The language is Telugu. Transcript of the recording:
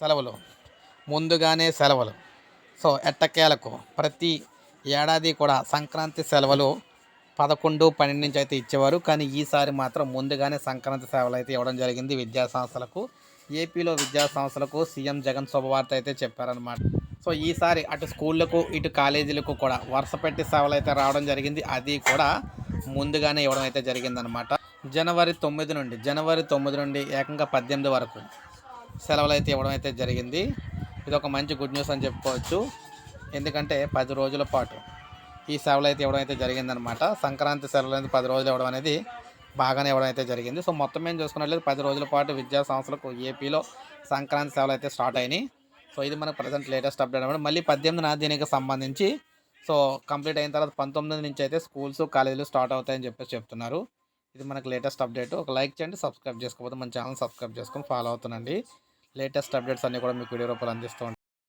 సెలవులు. ముందుగానే సెలవులు. సో ఎట్టకేలకు? ప్రతి ఏడాది కూడా సంక్రాంతి సెలవులు పదకొండు పన్నెండు నుంచి అయితే ఇచ్చేవారు. కానీ ఈసారి మాత్రం ముందుగానే సంక్రాంతి సెలవులు అయితే ఇవ్వడం జరిగింది విద్యా సంస్థలకు. ఏపీలో విద్యా సంస్థలకు సీఎం జగన్ శుభవార్త అయితే చెప్పారనమాట సో ఈసారి అటు స్కూళ్ళకు ఇటు కాలేజీలకు కూడా వరుస పెట్టి సేవలు అయితే రావడం జరిగింది. అది కూడా ముందుగానే ఇవ్వడం అయితే జరిగిందనమాట జనవరి తొమ్మిది నుండి జనవరి తొమ్మిది నుండి ఏకంగా పద్దెనిమిది వరకు సెలవులు అయితే ఇవ్వడం అయితే జరిగింది. ఇది ఒక మంచి గుడ్ న్యూస్ అని చెప్పుకోవచ్చు. ఎందుకంటే పది రోజుల పాటు ఈ సెలవులు అయితే ఇవ్వడం అయితే జరిగిందనమాట సంక్రాంతి సెలవులు అనేది పది రోజులు ఇవ్వడం అనేది బాగానే ఇవ్వడం అయితే జరిగింది. సో మొత్తం మేము చూసుకున్నట్లయితే పది రోజుల పాటు విద్యా సంస్థలకు ఏపీలో సంక్రాంతి సేవలు అయితే స్టార్ట్ అయినాయి. సో ఇది మనకు ప్రజెంట్ లేటెస్ట్ అప్డేట్ అనమాట మళ్ళీ పద్దెనిమిదిన దీనికి సంబంధించి సో కంప్లీట్ అయిన తర్వాత పంతొమ్మిది నుంచి అయితే స్కూల్స్ కాలేజీలు స్టార్ట్ అవుతాయని చెప్పేసి చెప్తున్నారు. ఇది మనకు లేటెస్ట్ అప్డేట్. ఒక లైక్ చేయండి సబ్స్క్రైబ్ చేసుకోకపోతే మన ఛానల్ సబ్స్క్రైబ్ చేసుకొని ఫాలో అవుతుందండి లేటెస్ట్ అప్డేట్స్ అన్నీ కూడా మీకు వీడియో రూపంలో అందిస్తూ